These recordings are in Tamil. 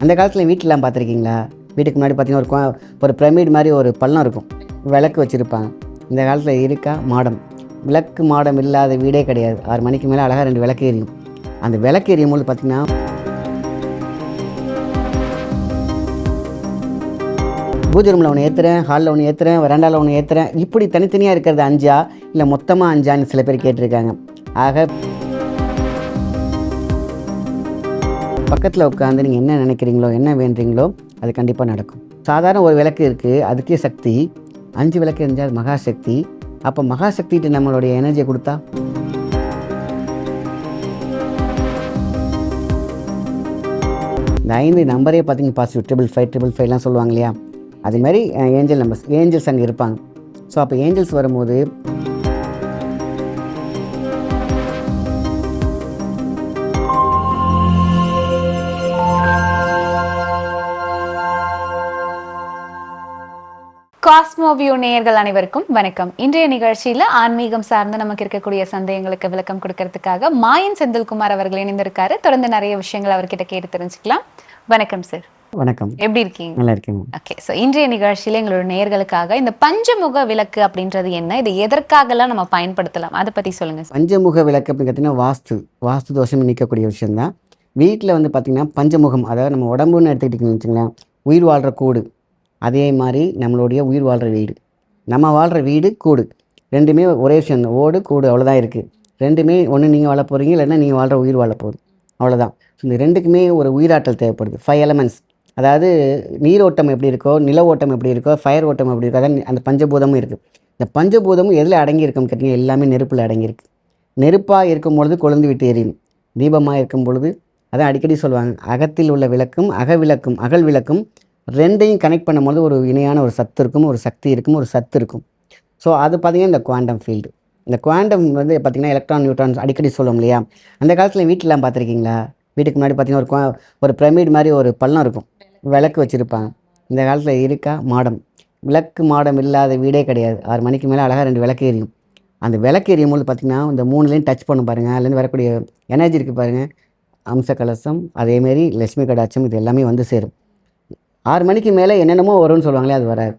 அந்த காலத்தில் வீட்டிலாம் பார்த்துருக்கீங்களா? வீட்டுக்கு முன்னாடி பார்த்தீங்கன்னா ஒரு கோ- ஒரு பிரமிட் மாதிரி ஒரு பள்ளம் இருக்கும். விளக்கு வச்சுருப்பாங்க. இந்த காலத்தில் இருக்கா? மாடம். விளக்கு மாடம் இல்லாத வீடே கிடையாது. ஆறு மணிக்கு மேலே அழகாக ரெண்டு விளக்கு எரியும். அந்த விளக்கு எரியும் போது பார்த்தீங்கன்னா பூஜை ரூமில் ஒன்று ஏற்றுறேன் ஹாலில் ஒன்று ஏற்றுறேன் வராண்டாவில் ஒன்று ஏற்றுறேன் இப்படி தனித்தனியாக இருக்கிறது அஞ்சா? இல்லை மொத்தமாக அஞ்சான்னு சில பேர் கேட்டிருக்காங்க. ஆக பக்கத்தில் உட்காந்து நீங்கள் என்ன நினைக்கிறீங்களோ என்ன வேண்டுறீங்களோ அது கண்டிப்பாக நடக்கும். சாதாரண ஒரு விளக்கு இருக்குது அதுக்கே சக்தி. அஞ்சு விளக்கு இருந்தால் மகாசக்தி அப்போ மகாசக்திட்டு நம்மளுடைய எனர்ஜியை கொடுத்தா? இந்த ஐந்து நம்பரே பார்த்தீங்க பாசிட்டிவ் ட்ரிபிள் ஃபைவ் ட்ரிபிள் ஃபைவ்லாம் சொல்லுவாங்க இல்லையா? அதே மாதிரி ஏஞ்சல் நம்பர்ஸ் ஏஞ்சல்ஸ் அங்கே இருப்பாங்க. ஸோ அப்போ ஏஞ்சல்ஸ் வரும்போது காஸ்மோவியூ நேயர்கள் அனைவருக்கும் வணக்கம். இன்றைய நிகழ்ச்சியில ஆன்மீகம் சார்ந்து நமக்கு இருக்கக்கூடிய சந்தேகங்களுக்கு விளக்கம் கொடுக்கறதுக்காக மாயன் செந்தில்குமார் அவர்கள் இணைந்திருக்காரு. தொடர்ந்து நிறைய விஷயங்கள் அவர்கிட்ட கேட்டு தெரிஞ்சுக்கலாம். வணக்கம் சார் வணக்கம். எப்படி இருக்கீங்க? நல்லா இருக்கீங்க. ஓகே ஸோ இன்றைய நிகழ்ச்சியில எங்களோட நேயர்களுக்காக இந்த பஞ்சமுக விளக்கு அப்படின்றது என்ன? இது எதற்காகலாம் நம்ம பயன்படுத்தலாம்? அதை பத்தி சொல்லுங்க சார் பஞ்சமுக விளக்கு அப்படின்னு பார்த்தீங்கன்னா வாஸ்து வாஸ்து தோஷம் நீக்கக்கூடிய விஷயம்தான். வீட்டில் வந்து பார்த்திங்கன்னா பஞ்சமுகம் அதாவது நம்ம உடம்புன்னு எடுத்துக்கிட்டிங்கன்னு வச்சுங்களேன் உயிர் வாழ்கிற கூடு. அதே மாதிரி நம்மளுடைய உயிர் வாழ்கிற வீடு. நம்ம வாழ்கிற வீடு கூடு. ரெண்டுமே ஒரே விஷயம் தான். ஓடு கூடு அவ்வளோதான் இருக்குது ரெண்டுமே ஒன்று நீங்கள் வாழ போகிறீங்க இல்லைன்னா நீங்கள் வாழ்கிற உயிர் வாழ போகுது. அவ்வளோதான் ஸோ இந்த ரெண்டுக்குமே ஒரு உயிராற்றல் தேவைப்படுது. ஃபைவ் எலமெண்ட்ஸ் அதாவது நீரோட்டம் எப்படி இருக்கோ நில ஓட்டம் எப்படி இருக்கோ ஃபயர் ஓட்டம் எப்படி இருக்கோ அதான் அந்த பஞ்சபூதமும் இருக்குது இந்த பஞ்சபூதமும் எதில் அடங்கியிருக்குன்னு கேட்டிங்கன்னா எல்லாமே நெருப்பில் அடங்கியிருக்கு. நெருப்பாக இருக்கும் பொழுது கொழுந்து விட்டு எரியும். தீபமாக இருக்கும் பொழுது அதான் அடிக்கடி சொல்லுவாங்க அகத்தில் உள்ள விளக்கும் அக விளக்கும் அகல் விளக்கும் ரெண்டையும் கனெக்ட் பண்ணும்போது ஒரு இணையான ஒரு சத்து இருக்கும் ஒரு சக்தி இருக்கும் ஒரு சத்து இருக்கும். ஸோ அது பார்த்திங்கன்னா இந்த குவாண்டம் ஃபீல்டு இந்த குவாண்டம் வந்து பார்த்திங்கன்னா எலக்ட்ரான் நியூட்ரான்ஸ் அடிக்கடி சொல்லுவோம் இல்லையா? அந்த காலத்தில் வீட்டிலாம் பார்த்துருக்கீங்களா வீட்டுக்கு முன்னாடி பார்த்திங்கன்னா ஒரு ஒரு பிரமிட் மாதிரி ஒரு பள்ளம் இருக்கும். விளக்கு வச்சுருப்பாங்க. இந்த காலத்தில் இருக்கா? மாடம். விளக்கு மாடம் இல்லாத வீடே கிடையாது. ஆறு மணிக்கு மேலே அழகாக ரெண்டு விளக்கு எரியும். அந்த விளக்கு எரியும் போது பார்த்திங்கன்னா இந்த மூணுலேயும் டச் பண்ணும் பாருங்கள் அதுலேருந்து வரக்கூடிய எனர்ஜி இருக்குது பாருங்கள் அம்ச கலசம் அதேமாரி லட்சுமி கடாட்சம் இது எல்லாமே வந்து சேரும். ஆறு மணிக்கு மேலே என்னென்னமோ வரும்னு சொல்லுவாங்களே அது வராது.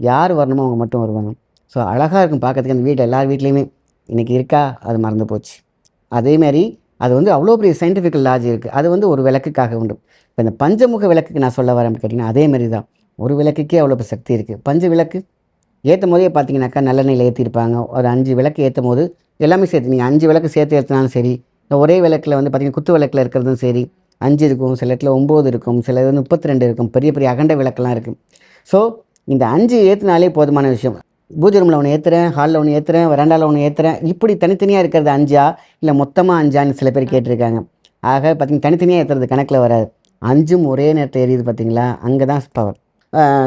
யார் வரணுமோ அவங்க மட்டும் வருவாங்க. ஸோ அழகாக இருக்கும் பார்க்கறதுக்கு அந்த வீட்டில் எல்லார் வீட்லேயுமே. இன்றைக்கி இருக்கா? அது மறந்து போச்சு. அதேமாரி அது வந்து அவ்வளோ பெரிய சயின்டிஃபிக்கல் லாஜ் இருக்குது அது வந்து ஒரு விளக்குக்காக உண்டு. இப்போ இந்த பஞ்சமுக விளக்குக்கு நான் சொல்ல வரேன் கேட்டிங்கன்னா அதே மாதிரி தான். ஒரு விளக்குக்கே அவ்வளோ பெரிய சக்தி இருக்குது பஞ்ச விளக்கு ஏற்றும் போதே பார்த்தீங்கன்னாக்கா நல்லெண்ணெயில் ஏற்றிருப்பாங்க ஒரு அஞ்சு விளக்கு ஏற்றும் போது எல்லாமே சேர்த்து நீங்கள் அஞ்சு விளக்கு சேர்த்து ஏற்றினாலும் சரி இந்த ஒரே விளக்கில் வந்து பார்த்திங்கன்னா குத்து விளக்கில் இருக்கிறதும் சரி அஞ்சு இருக்கும் சில இடத்துல ஒம்பது இருக்கும் சில இது முப்பத்தி ரெண்டு இருக்கும். பெரிய பெரிய அகண்ட விளக்கெல்லாம் இருக்கும். ஸோ இந்த அஞ்சு ஏற்றினாலே போதுமான விஷயம். பூஜை ரூமில் ஒன்று ஏற்றுறேன் ஹாலில் ஒன்று ஏற்றுறேன் வராண்டாவில் ஒன்று ஏற்றுறேன் இப்படி தனித்தனியாக இருக்கிறது அஞ்சா இல்லை மொத்தமாக அஞ்சான்னு சில பேர் கேட்டிருக்காங்க. ஆக பார்த்திங்கன்னா தனித்தனியாக ஏற்றுறது கணக்கில் வராது. அஞ்சும் ஒரே நேரத்தில் எரியுது பார்த்தீங்களா அங்கே தான் பவர்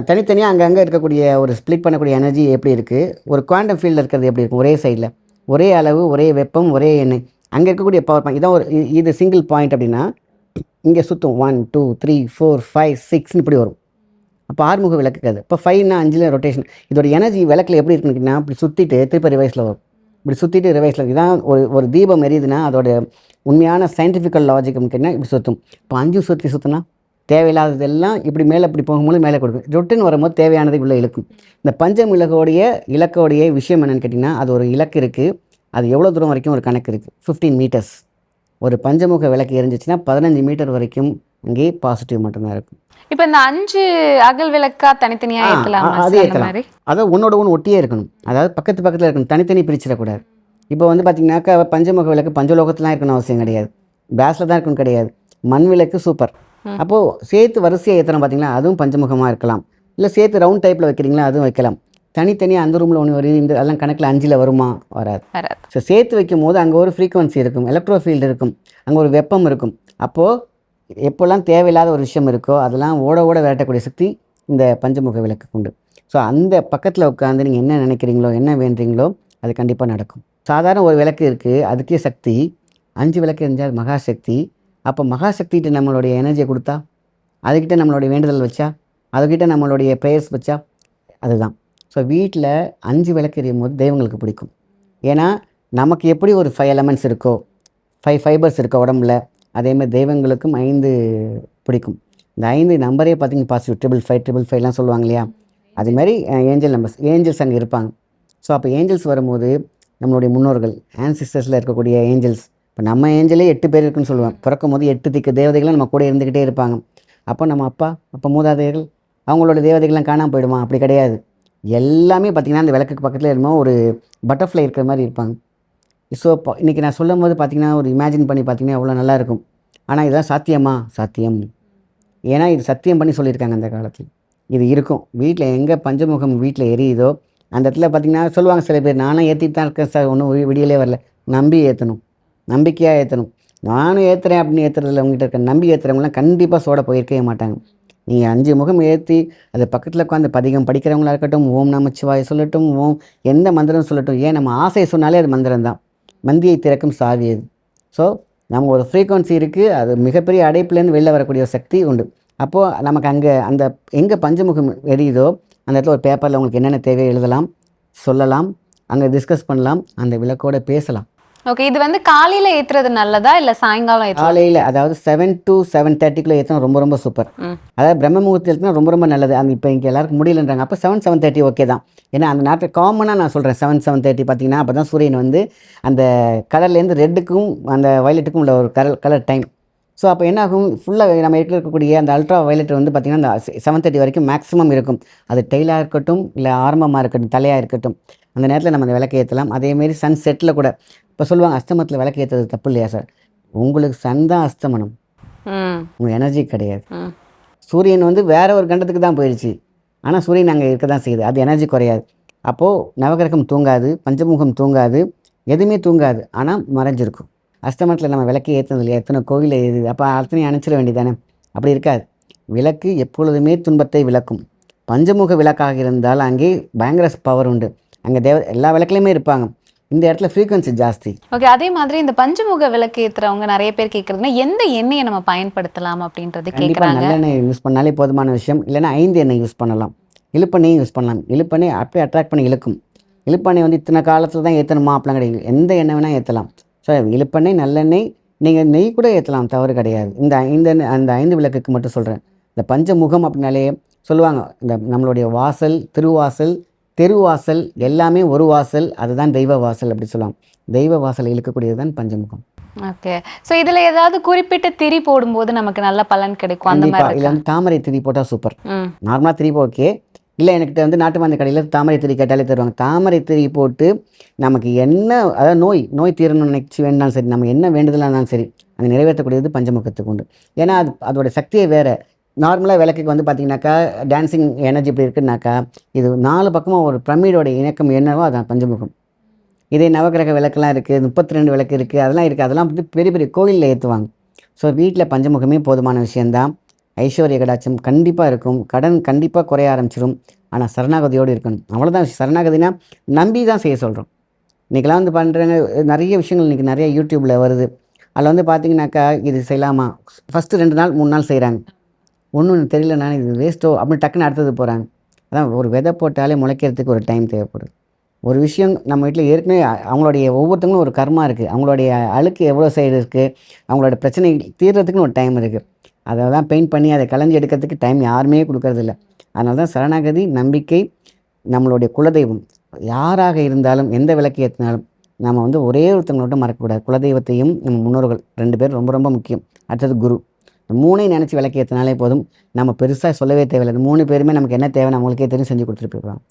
தனித்தனியாக அங்கங்கே இருக்கக்கூடிய ஒரு ஸ்ப்ளிட் பண்ணக்கூடிய எனர்ஜி எப்படி இருக்குது ஒரு குவாண்டம் ஃபீல்டில் இருக்கிறது எப்படி இருக்கும்? ஒரே சைடில் ஒரே அளவு ஒரே வெப்பம் ஒரே எண்ணெய். அங்கே இருக்கக்கூடிய பவர் பாயிண்ட் இதான் ஒரு இது சிங்கிள் பாயிண்ட் அப்படின்னா இங்கே சுற்றும் one two three four five சிக்ஸ்னு இப்படி வரும். அப்போ ஆறுமுக விளக்கு அது. இப்போ ஃபைவ்னா அஞ்சில் ரொட்டேஷன் இதோட எனர்ஜி விளக்கில் எப்படி இருக்குன்னு கேட்டிங்கன்னா இப்படி சுற்றிட்டு திருப்பி ரிவைஸில் வரும். இப்படி சுற்றிட்டு ரிவைஸில் இதான் ஒரு ஒரு தீபம் எரியுதுன்னா அதோட உண்மையான சயின்டிஃபிக்கல் லாஜிக்னு கேட்டால் இப்படி சுற்றும் இப்போ அஞ்சு சுற்றி சுற்றினா தேவையில்லாததெல்லாம் இப்படி மேலே இப்படி போகும்போது மேலே கொடுக்கும். ரொட்டின் வரும்போது தேவையானது உள்ள இழுக்கும். இந்த பஞ்சம் இலக்கோடைய இலக்கோடைய விஷயம் என்னன்னு கேட்டிங்கன்னா அது ஒரு இலக்கு இருக்குது அது எவ்வளோ தூரம் வரைக்கும் ஒரு கணக்கு இருக்குது ஃபிஃப்டீன் மீட்டர்ஸ் ஒரு பஞ்சமுக விளக்கு எரிஞ்சிச்சுன்னா பதினஞ்சு மீட்டர் வரைக்கும் அங்கே பாசிட்டிவ் மட்டும்தான் இருக்கும். இப்போ இந்த அஞ்சு அகல் விளக்கா தனித்தனியா ஆ, ஏற்றலாமா அது. மாதிரி? அதாவது ஒன்றோட ஒன்று ஒட்டியே இருக்கணும். அதாவது பக்கத்து பக்கத்தில் இருக்கணும். தனித்தனி பிரிச்சிடக்கூடாது. இப்போ வந்து பார்த்தீங்கன்னாக்கா பஞ்சமுக விளக்கு பஞ்சலோகத்துலாம் இருக்கணும் அவசியம் கிடையாது. பேஸில் தான் இருக்கணும் கிடையாது. மண் விளக்கு சூப்பர். அப்போது சேர்த்து வரிசையாக ஏற்றணும் பார்த்தீங்களா அதுவும் பஞ்சமுகமாக இருக்கலாம். இல்லை சேர்த்து ரவுண்ட் டைப்பில் வைக்கிறீங்களா? அதுவும் வைக்கலாம். தனித்தனியாக அந்த ரூமில் ஒன்று வருது. இந்த அதெல்லாம் கணக்கில் அஞ்சில் வருமா? வராது. வராது. ஸோ சேர்த்து வைக்கும் போது அங்கே ஒரு ஃப்ரீக்குவன்சி இருக்கும். எலக்ட்ரோ ஃபீல்டு இருக்கும். அங்கே ஒரு வெப்பம் இருக்கும். அப்போது எப்போல்லாம் தேவையில்லாத ஒரு விஷயம் இருக்கோ அதெல்லாம் ஓட ஓட விரட்டக்கூடிய சக்தி இந்த பஞ்சமுக விளக்குக்கு உண்டு. ஸோ அந்த பக்கத்தில் உட்காந்து நீங்கள் என்ன நினைக்கிறீங்களோ என்ன வேண்டுறீங்களோ அது கண்டிப்பாக நடக்கும். சாதாரண ஒரு விளக்கு இருக்குது அதுக்கே சக்தி. அஞ்சு விளக்கு இருந்தால் மகாசக்தி. அப்போ மகாசக்திகிட்ட நம்மளுடைய எனர்ஜியை கொடுத்தா? அதுக்கிட்ட நம்மளுடைய வேண்டுதல் வச்சா? அதுக்கிட்ட நம்மளுடைய ப்ரேயர்ஸ் வச்சா? அதுதான். ஸோ வீட்டில் அஞ்சு விளக்கு எரியும் போது தெய்வங்களுக்கு பிடிக்கும். ஏன்னா நமக்கு எப்படி ஒரு ஃபைவ் எலமெண்ட்ஸ் இருக்கோ ஃபைவ் ஃபைபர்ஸ் இருக்கோ உடம்புல அதேமாதிரி தெய்வங்களுக்கும் ஐந்து பிடிக்கும். இந்த ஐந்து நம்பரே பார்த்திங்க பாசிட்டிவ் ட்ரிபிள் ஃபைவ் ட்ரிபிள் ஃபைவ்லாம் சொல்லுவாங்க இல்லையா? அதுமாதிரி ஏஞ்சல் நம்பர்ஸ் ஏஞ்சல்ஸ் அங்கே இருப்பாங்க. ஸோ அப்போ ஏஞ்சல்ஸ் வரும்போது நம்மளுடைய முன்னோர்கள் ஆன்சிஸ்டர்ஸில் இருக்கக்கூடிய ஏஞ்சல்ஸ் இப்போ நம்ம ஏஞ்சலே எட்டு பேர் இருக்குன்னு சொல்லுவேன் பிறக்கும் போது எட்டு திக்கு தேவதைகளும் நம்ம கூட இருந்துக்கிட்டே இருப்பாங்க. அப்போ நம்ம அப்பா அப்போ மூதாதையர்கள் அவங்களோட தேவதைகள்லாம் காணாமல் போயிடுமா? அப்படி கிடையாது. எல்லாமே பார்த்திங்கன்னா அந்த விளக்குக்கு பக்கத்தில் என்னமோ ஒரு பட்டர்ஃப்ளை இருக்கிற மாதிரி இருப்பாங்க. ஸோ இப்போ இன்றைக்கி நான் சொல்லும் போது பார்த்தீங்கன்னா ஒரு இமேஜின் பண்ணி பார்த்தீங்கன்னா எவ்வளோ நல்லாயிருக்கும் ஆனால் இதெல்லாம் சாத்தியமா? சாத்தியம். ஏன்னா இது சத்தியம் பண்ணி சொல்லியிருக்காங்க அந்த காலத்தில். இது இருக்கும். வீட்டில் எங்கே பஞ்சமுகம் வீட்டில் எரியுதோ அந்த இடத்துல பார்த்தீங்கன்னா சொல்லுவாங்க சில பேர் நானும் ஏற்றிட்டு தான் இருக்கேன் சார் ஒன்றும் விடியலே வரல. நம்பி ஏற்றணும் நம்பிக்கையாக ஏற்றணும் நானும் ஏற்றுறேன் அப்படின்னு ஏற்றுறதுல உங்ககிட்ட இருக்க நம்பி ஏற்றுறவங்களாம் கண்டிப்பாக சோட போயிருக்கவே மாட்டாங்க. நீ அஞ்சு முகம் ஏற்றி அது பக்கத்தில் உட்காந்து பதிகம் படிக்கிறவங்களா இருக்கட்டும் ஓம் நமச்சிவாய் சொல்லட்டும் ஓம் எந்த மந்திரம் சொல்லட்டும் ஏன் நம்ம ஆசையை சொன்னாலே அது மந்திரம் தான் மந்தியை திறக்கும் சாவி அது. ஸோ நம்ம ஒரு ஃப்ரீக்குவன்சி இருக்குது அது மிகப்பெரிய அடைப்புலேருந்து வெளில வரக்கூடிய சக்தி உண்டு. அப்போது நமக்கு அங்கே அந்த எங்கே பஞ்சமுகம் எரியுதோ அந்த இடத்துல ஒரு பேப்பரில் உங்களுக்கு என்னென்ன தேவையோ எழுதலாம் சொல்லலாம் அங்கே டிஸ்கஸ் பண்ணலாம் அந்த விளக்கோட பேசலாம். ஓகே இது வந்து காலையில ஏத்துறது நல்லதா இல்ல சாயங்காலம் காலையில் அதாவது செவன் டு செவன் தேர்ட்டிக்குள்ளே ஏற்றினா ரொம்ப ரொம்ப சூப்பர். அதாவது பிரம்ம முகூர்த்தத்தில் ரொம்ப ரொம்ப நல்லது. அந்த இப்போ இங்கே எல்லாருக்கும் முடியலன்றாங்க. அப்போ செவன் செவன் தேர்ட்டி ஓகே தான். ஏன்னா அந்த நேரத்தில் காமனாக நான் சொல்கிறேன் செவன் செவன் தேர்ட்டி பார்த்தீங்கன்னா அப்போ தான் சூரியன் வந்து அந்த கலர்லேருந்து ரெட்டுக்கும் அந்த வயலட்டுக்கும் உள்ள ஒரு கலர் கலர் டைம் ஸோ அப்போ என்ன ஆகும் ஃபுல்லாக நம்ம இருக்கிற இருக்கக்கூடிய அந்த அல்ட்ரா வயலட் வந்து பார்த்திங்கன்னா அந்த செவன் தேர்ட்டி வரைக்கும் மேக்ஸிமம் இருக்கும். அது டெய்லாக இருக்கட்டும் இல்லை ஆரம்பமாக இருக்கட்டும் தலையாக இருக்கட்டும். அந்த நேரத்தில் நம்ம அந்த விளக்கு ஏற்றலாம் அதேமாரி சன் செட்டில் கூட இப்போ சொல்லுவாங்க அஸ்தமத்தில் விளக்கு ஏற்றுறது தப்பு இல்லையா சார் உங்களுக்கு சன் தான் அஸ்தமனம். உங்கள் எனர்ஜி கிடையாது. சூரியன் வந்து வேற ஒரு கண்டத்துக்கு தான் போயிடுச்சு ஆனால் சூரியன் அங்கே இருக்க தான் செய்யுது. அது எனர்ஜி குறையாது. அப்போது நவகிரகம் தூங்காது பஞ்சமுகம் தூங்காது எதுவுமே தூங்காது. ஆனால் மறைஞ்சிருக்கும். அஸ்தமனத்தில் நம்ம விளக்கு ஏற்றுனது இல்லையா? எத்தனை கோவில் ஏது அப்போ அத்தனையும் அணைச்சிட வேண்டியதானே அப்படி இருக்காது. விளக்கு எப்பொழுதுமே துன்பத்தை விளக்கும். பஞ்சமுக விளக்காக இருந்தால் அங்கே பயங்கர பவர் உண்டு. அங்கே தேவ எல்லா விளக்குலையுமே இருப்பாங்க. இந்த இடத்துல ஃப்ரீக்வன்சி ஜாஸ்தி. ஓகே அதே மாதிரி இந்த பஞ்சமுக விளக்கு ஏத்துறவங்க நிறைய பேர் கேக்குறதுன்னா எந்த எண்ணெயை நம்ம பயன்படுத்தலாம் அப்படின்றது கண்டிப்பாக கேக்குறாங்க. நல்லெண்ணெய் யூஸ் பண்ணாலே போதுமான விஷயம். இல்லைன்னா ஐந்து எண்ணெய் யூஸ் பண்ணலாம். இழுப்பெண்ணையும் யூஸ் பண்ணலாம். இழுப்பெண்ணெய் அப்படியே அட்ராக்ட் பண்ணி இழுக்கும். இழுப்பெண்ணெய் வந்து இத்தனை காலத்தில் தான் ஏற்றணுமா அப்படிலாம் கிடையாது. எந்த எண்ணெய் வேணால் ஏற்றலாம் ஸோ இழுப்பெண்ணெய் நல்லெண்ணெய் நீங்கள் நெய் கூட ஏற்றலாம் தவறு கிடையாது. இந்த இந்த அந்த ஐந்து விளக்குக்கு மட்டும் சொல்கிறேன் இந்த பஞ்சமுகம் அப்படின்னாலே சொல்லுவாங்க இந்த நம்மளுடைய வாசல் திருவாசல் தெருவாசல் எல்லாமே ஒரு வாசல் அதுதான் தெய்வ வாசல் அப்படி சொல்லுவாங்க தெய்வ வாசல் இழுக்கக்கூடியது தான் பஞ்சமுகம். ஓகே. சோ இதுல ஏதாவது குறிப்பிட்ட திரி போடும்போது நமக்கு நல்ல பலன் கிடைக்கும் அந்த மாதிரி? வந்து தாமரை திரி போட்டால் சூப்பர். நார்மலாக திரி ஓகே இல்லை என்கிட்ட வந்து நாட்டு மருந்து கடையில் தாமரை திரி கேட்டாலே தருவாங்க. தாமரை திரி போட்டு நமக்கு என்ன அதாவது நோய் நோய் தீரணும்னு நினச்சி வேணாலும் சரி நம்ம என்ன வேண்டுதலாக இருந்தாலும் சரி அங்கே நிறைவேற்றக்கூடியது பஞ்சமுகத்துக்கு உண்டு. ஏன்னா அது அதோடய சக்தியை வேறு. நார்மலாக விளக்குக்கு வந்து பார்த்தீங்கன்னாக்கா டான்சிங் எனர்ஜி இப்படி இருக்குன்னாக்கா இது நாலு பக்கமும் ஒரு பிரமிடோட இணக்கம் என்னவோ அதான் பஞ்சமுகம். இதே நவகிரக விளக்கெல்லாம் இருக்குது முப்பத்தி ரெண்டு விளக்கு இருக்குது அதெல்லாம் இருக்குது அதெல்லாம் வந்து பெரிய பெரிய கோயிலில் ஏற்றுவாங்க ஸோ வீட்டில் பஞ்சமுகமே போதுமான விஷயந்தான் ஐஸ்வர்ய கடாட்சம் கண்டிப்பாக இருக்கும். கடன் கண்டிப்பாக குறைய ஆரம்பிச்சிடும் ஆனால் சரணாகதியோடு இருக்கணும். அவ்வளோதான் சரணாகதினா நம்பி தான் செய்ய சொல்கிறோம் இன்றைக்கெல்லாம் வந்து பண்ணுறாங்க நிறைய விஷயங்கள் இன்றைக்கி நிறைய யூடியூப்பில் வருது. அதில் வந்து பார்த்தீங்கன்னாக்கா இது செய்யலாமா? ஃபஸ்ட்டு ரெண்டு நாள் மூணு நாள் செய்கிறாங்க ஒன்றும் தெரியல நான் இது வேஸ்ட்டோ அப்படின்னு டக்குன்னு அடுத்தது போகிறாங்க அதான் ஒரு விதை போட்டாலே முளைக்கிறதுக்கு ஒரு டைம் தேவைப்படுது. ஒரு விஷயம் நம்ம வீட்டில் ஏற்கனவே அவங்களுடைய ஒவ்வொருத்தவங்களும் ஒரு கர்மா இருக்குது அவங்களுடைய அழுக்கு எவ்வளோ சைடு இருக்குது அவங்களோட பிரச்சனை தீர்றதுக்குன்னு ஒரு டைம் இருக்குது அதை தான் பெயிண்ட் பண்ணி அதை கலைஞ்சி எடுக்கிறதுக்கு டைம் யாருமே கொடுக்கறதில்ல. அதனால தான் சரணாகதி நம்பிக்கை நம்மளுடைய குலதெய்வம். யாராக இருந்தாலும் எந்த விளக்கு ஏற்றினாலும் நம்ம வந்து ஒரே ஒருத்தவங்களோட மறக்கக்கூடாது. குலதெய்வத்தையும் நம்ம முன்னோர்கள் ரெண்டு பேரும் ரொம்ப ரொம்ப முக்கியம். அடுத்தது குரு. மூணையும் நினச்சி விளக்கு ஏற்றினாலே போதும். நம்ம பெருசாக சொல்லவே தேவையில்லை. மூணு பேருமே நமக்கு என்ன தேவை நம்மளுக்கே தெரியும் செஞ்சு கொடுத்துட்டு போயிடுவாங்க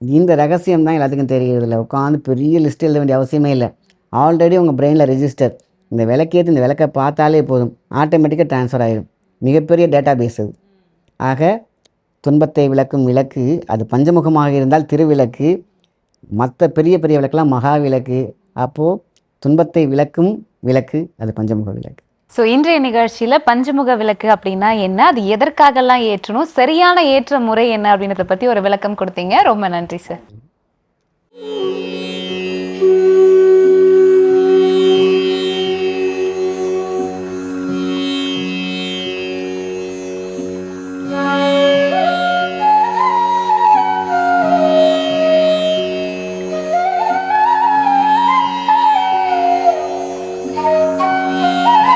இந்த ரகசியம் தான் எல்லாத்துக்கும் தெரியறதில்ல. உட்காந்து பெரிய லிஸ்ட் எழுத வேண்டிய அவசியமே இல்லை. ஆல்ரெடி உங்கள் பிரெயினில் ரெஜிஸ்டர் இந்த விளக்கேற்று இந்த விளக்கை பார்த்தாலே போதும். ஆட்டோமேட்டிக்காக ட்ரான்ஸ்ஃபர் ஆகிடும் மிகப்பெரிய டேட்டா பேஸ் அது ஆக துன்பத்தை விளக்கும் விளக்கு அது பஞ்சமுகமாக இருந்தால் திருவிளக்கு மற்ற பெரிய பெரிய விளக்கெல்லாம் மகா விளக்கு. அப்போது துன்பத்தை விளக்கும் விளக்கு அது பஞ்சமுக விளக்கு. ஸோ இன்றைய நிகழ்ச்சியில் பஞ்சமுக விளக்கு அப்படின்னா என்ன? அது எதற்காகலாம் ஏற்றணும்? சரியான ஏற்ற முறை என்ன அப்படின்றத பற்றி ஒரு விளக்கம் கொடுத்தீங்க. ரொம்ப நன்றி சார்